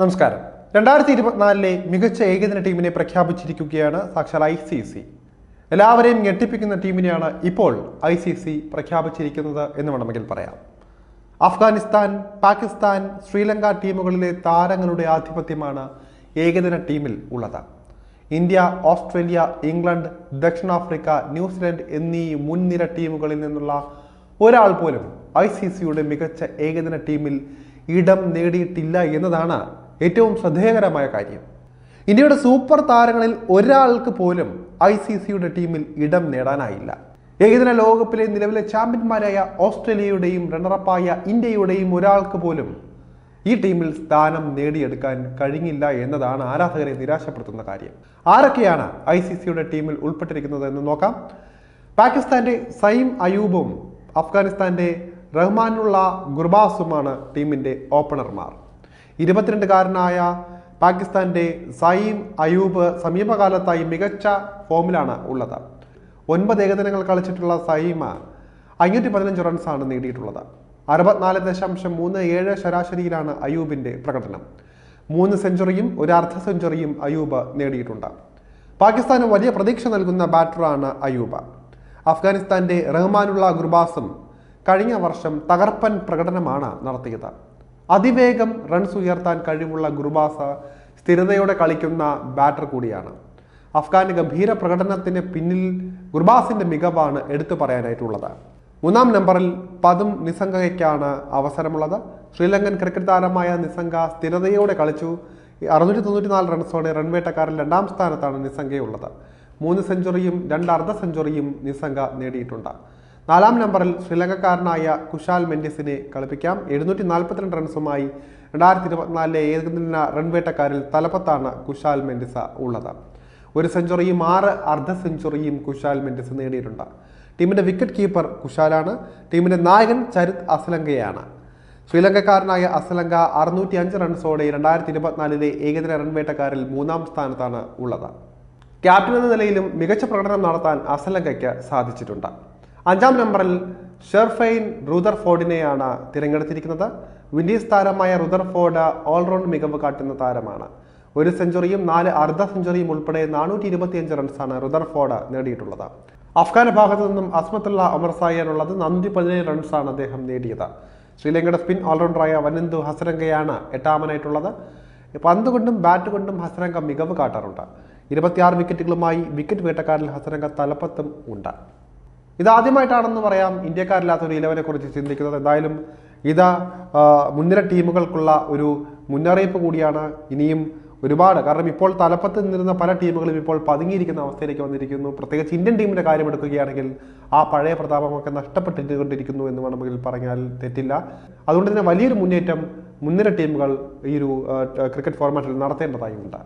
നമസ്കാരം. രണ്ടായിരത്തി ഇരുപത്തിനാലിലെ മികച്ച ഏകദിന ടീമിനെ പ്രഖ്യാപിച്ചിരിക്കുകയാണ് സാക്ഷാൽ ഐ സി സി. എല്ലാവരെയും ഞെട്ടിപ്പിക്കുന്ന ടീമിനെയാണ് ഇപ്പോൾ ഐ സി സി പ്രഖ്യാപിച്ചിരിക്കുന്നത് എന്ന് വേണമെങ്കിൽ പറയാം. അഫ്ഗാനിസ്ഥാൻ പാകിസ്ഥാൻ ശ്രീലങ്ക ടീമുകളിലെ താരങ്ങളുടെ ആധിപത്യമാണ് ഏകദിന ടീമിൽ ഉള്ളത്. ഇന്ത്യ ഓസ്ട്രേലിയ ഇംഗ്ലണ്ട് ദക്ഷിണാഫ്രിക്ക ന്യൂസിലൻഡ് എന്നീ മുൻനിര ടീമുകളിൽ നിന്നുള്ള ഒരാൾ പോലും ഐ സി സിയുടെ മികച്ച ഏകദിന ടീമിൽ ഇടം നേടിയിട്ടില്ല എന്നതാണ് ഏറ്റവും ശ്രദ്ധേയകരമായ കാര്യം. ഇന്ത്യയുടെ സൂപ്പർ താരങ്ങളിൽ ഒരാൾക്ക് പോലും ഐ സി സിയുടെ ടീമിൽ ഇടം നേടാനായില്ല. ഏകദിന ലോകകപ്പിലെ നിലവിലെ ചാമ്പ്യന്മാരായ ഓസ്ട്രേലിയയുടെയും റണ്ണറപ്പായ ഇന്ത്യയുടെയും ഒരാൾക്ക് പോലും ഈ ടീമിൽ സ്ഥാനം നേടിയെടുക്കാൻ കഴിഞ്ഞില്ല എന്നതാണ് ആരാധകരെ നിരാശപ്പെടുത്തുന്ന കാര്യം. ആരൊക്കെയാണ് ഐ സി സിയുടെ ടീമിൽ ഉൾപ്പെട്ടിരിക്കുന്നത് എന്ന് നോക്കാം. പാകിസ്ഥാന്റെ സൈം അയൂബും അഫ്ഗാനിസ്ഥാന്റെ റഹ്മാനുള്ള ഗുർബാസുമാണ് ടീമിന്റെ ഓപ്പണർമാർ. ഇരുപത്തിരണ്ടുകാരനായ പാകിസ്ഥാന്റെ സയീം അയൂബ് സമീപകാലത്തായി മികച്ച ഫോമിലാണ് ഉള്ളത്. ഒൻപത് ഏകദിനങ്ങൾ കളിച്ചിട്ടുള്ള സയീമ അഞ്ഞൂറ്റി പതിനഞ്ച് റൺസാണ് നേടിയിട്ടുള്ളത്. അറുപത്തിനാല് ദശാംശം മൂന്ന് ഏഴ് ശരാശരിയിലാണ് അയൂബിന്റെ പ്രകടനം. മൂന്ന് സെഞ്ചുറിയും ഒരു അർദ്ധ സെഞ്ചുറിയും അയൂബ് നേടിയിട്ടുണ്ട്. പാകിസ്ഥാന് വലിയ പ്രതീക്ഷ നൽകുന്ന ബാറ്ററാണ് അയൂബ്. അഫ്ഗാനിസ്ഥാന്റെ റഹ്മാനുള്ള ഗുർബാസും കഴിഞ്ഞ വർഷം തകർപ്പൻ പ്രകടനമാണ് നടത്തിയത്. അതിവേഗം റൺസ് ഉയർത്താൻ കഴിവുള്ള ഗുർബാസ സ്ഥിരതയോടെ കളിക്കുന്ന ബാറ്റർ കൂടിയാണ്. അഫ്ഗാന്റെ ഗംഭീര പ്രകടനത്തിന് പിന്നിൽ ഗുർബാസിന്റെ മികവാണ് എടുത്തു പറയാനായിട്ടുള്ളത്. മൂന്നാം നമ്പറിൽ പതും നിസംഗയ്ക്കാണ് അവസരമുള്ളത്. ശ്രീലങ്കൻ ക്രിക്കറ്റ് താരമായ നിസംഗ സ്ഥിരതയോടെ കളിച്ചു. അറുന്നൂറ്റി തൊണ്ണൂറ്റി നാല് റൺസോടെ റൺവേട്ടക്കാരിൽ രണ്ടാം സ്ഥാനത്താണ് നിസംഗയുള്ളത് മൂന്ന് സെഞ്ചുറിയും രണ്ട് അർദ്ധ സെഞ്ചുറിയും നിസംഗ നേടിയിട്ടുണ്ട്. നാലാം നമ്പറിൽ ശ്രീലങ്കക്കാരനായ കുശാൽ മെൻഡിസിനെ കളിപ്പിക്കാം. എഴുന്നൂറ്റി നാൽപ്പത്തിരണ്ട് റൺസുമായി രണ്ടായിരത്തി ഇരുപത്തിനാലിലെ ഏകദിന റൺവേട്ടക്കാരിൽ തലപ്പത്താണ് കുശാൽ മെൻഡിസ ഉള്ളത്. ഒരു സെഞ്ചുറിയും ആറ് അർദ്ധ സെഞ്ചുറിയും കുശാൽ മെൻഡിസ് നേടിയിട്ടുണ്ട്. ടീമിന്റെ വിക്കറ്റ് കീപ്പർ കുശാലാണ്. ടീമിന്റെ നായകൻ ചരിത് അസലങ്കയാണ്. ശ്രീലങ്കക്കാരനായ അസലങ്ക അറുന്നൂറ്റി അഞ്ച് റൺസോടെ രണ്ടായിരത്തി ഇരുപത്തിനാലിലെ ഏകദിന റൺവേട്ടക്കാരിൽ മൂന്നാം സ്ഥാനത്താണ് ഉള്ളത്. ക്യാപ്റ്റൻ എന്ന നിലയിലും മികച്ച പ്രകടനം നടത്താൻ അസലങ്കയ്ക്ക് സാധിച്ചിട്ടുണ്ട്. അഞ്ചാം നമ്പറിൽ ഷെർഫൈൻ റുദർഫോർഡിനെയാണ് തിരഞ്ഞെടുത്തിരിക്കുന്നത്. വിൻഡീസ് താരമായ റുദർഫോർഡ് ഓൾറൗണ്ട് മികവ് കാട്ടുന്ന താരമാണ്. ഒരു സെഞ്ചുറിയും നാല് അർദ്ധ സെഞ്ചുറിയും ഉൾപ്പെടെ നാനൂറ്റി ഇരുപത്തിയഞ്ച് റൺസാണ് റുദർഫോർഡ് നേടിയിട്ടുള്ളത്. അഫ്ഗാൻ ഭാഗത്തു നിന്നും അസ്മത്തുള്ള അമർ സായാനുള്ളത് നന്ദി പതിനേഴ് റൺസാണ് അദ്ദേഹം നേടിയത്. ശ്രീലങ്കയുടെ സ്പിൻ ഓൾറൗണ്ടറായ വനന്തു ഹസരംഗയാണ് എട്ടാമനായിട്ടുള്ളത്. പന്ത് കൊണ്ടും ബാറ്റ് കൊണ്ടും ഹസരംഗ മികവ് കാട്ടാറുണ്ട്. ഇരുപത്തിയാറ് വിക്കറ്റുകളുമായി വിക്കറ്റ് വേട്ടക്കാരിൽ ഹസരംഗ തലപ്പത്തും ഉണ്ട്. ഇതാദ്യമായിട്ടാണെന്ന് പറയാം ഇന്ത്യക്കാരില്ലാത്ത ഒരു ഇലവനെ കുറിച്ച് ചിന്തിക്കുന്നത്. എന്തായാലും ഇത് മുൻനിര ടീമുകൾക്കുള്ള ഒരു മുന്നറിയിപ്പ് കൂടിയാണ് ഇനിയും ഒരുപാട്. കാരണം ഇപ്പോൾ തലപ്പത്ത് നിന്നിരുന്ന പല ടീമുകളും ഇപ്പോൾ പതുങ്ങിയിരിക്കുന്ന അവസ്ഥയിലേക്ക് വന്നിരിക്കുന്നു. പ്രത്യേകിച്ച് ഇന്ത്യൻ ടീമിന്റെ കാര്യം എടുക്കുകയാണെങ്കിൽ ആ പഴയ പ്രതാപമൊക്കെ നഷ്ടപ്പെട്ടുകൊണ്ടിരിക്കുന്നു എന്ന് വേണമെങ്കിൽ പറഞ്ഞാൽ തെറ്റില്ല. അതുകൊണ്ട് തന്നെ വലിയൊരു മുന്നേറ്റം മുൻനിര ടീമുകൾ ഈ ഒരു ക്രിക്കറ്റ് ഫോർമാറ്റിൽ നടത്തേണ്ടതായുണ്ട്.